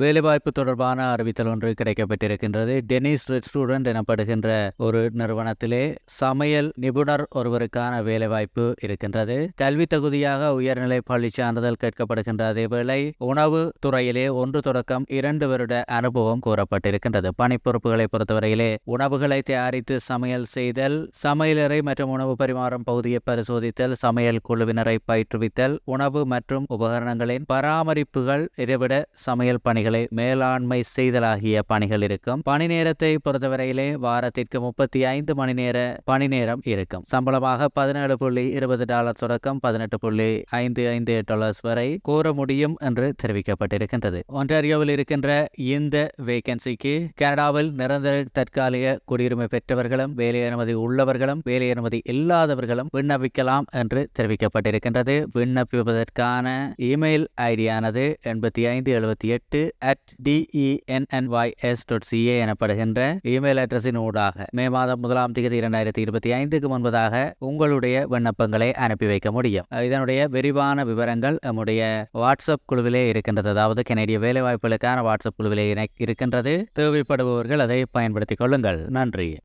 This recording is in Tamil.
வேலைவாய்ப்பு தொடர்பான அறிவித்தல் ஒன்று கிடைக்கப்பட்டிருக்கின்றது. டெனிஸ் ரெஸ்டூரண்ட் எனப்படுகின்ற ஒரு நிறுவனத்திலே சமையல் நிபுணர் ஒருவருக்கான வேலைவாய்ப்பு இருக்கின்றது. கல்வி தகுதியாக உயர்நிலை பள்ளி சான்றிதழ் கேட்கப்படுகின்ற அதேவேளை உணவு துறையிலே ஒன்று தொடக்கம் இரண்டு வருட அனுபவம் கூறப்பட்டிருக்கின்றது. பணிப்பொறுப்புகளை பொறுத்தவரையிலே உணவுகளை தயாரித்து சமையல் செய்தல் சமையலறை மற்றும் உணவு பரிமாறும் பகுதியை பரிசோதித்தல் சமையல் குழுவினரை பயிற்றுவித்தல் உணவு மற்றும் உபகரணங்களின் பராமரிப்புகள் இதைவிட சமையல் பணிகள் மேலாண்மை செய்தலாகிய பணிகள் இருக்கும். பணி நேரத்தை பொறுத்தவரையிலே வாரத்திற்கு முப்பத்தி ஐந்து மணி நேர பணி நேரம் இருக்கும். சம்பளமாக பதினேழு புள்ளி இருபது டாலர் தொடக்கம் பதினெட்டு புள்ளி ஐந்து ஐந்து டாலர்ஸ் வரை கூற முடியும் என்று தெரிவிக்கப்பட்டிருக்கின்றது. ஒன்டாரியோவில் இருக்கின்ற இந்த வேகன்சிக்கு கனடாவில் நிரந்தர தற்காலிக குடியுரிமை பெற்றவர்களும் வேலை அனுமதி உள்ளவர்களும் வேலை அனுமதி இல்லாதவர்களும் விண்ணப்பிக்கலாம் என்று தெரிவிக்கப்பட்டிருக்கின்றது. விண்ணப்பிப்பதற்கான இமெயில் ஐடியானது எண்பத்தி ஐந்து எழுபத்தி எட்டு at T E N N Y S dot C A எனப்படுகின்ற இமெயில் அட்ரஸின் ஊடாக மே மாதம் முதலாம் தேதி இரண்டாயிரத்தி இருபத்தி ஐந்துக்கு முன்பதாக உங்களுடைய விண்ணப்பங்களை அனுப்பி வைக்க முடியும். இதனுடைய விரிவான விவரங்கள் நம்முடைய வாட்ஸ்அப் குழுவிலே இருக்கின்றது. அதாவது கனேடிய வேலைவாய்ப்புகளுக்கான வாட்ஸ்அப் குழுவிலே இணை- இருக்கின்றது. தேவைப்படுபவர்கள் அதை பயன்படுத்திக் கொள்ளுங்கள். நன்றி.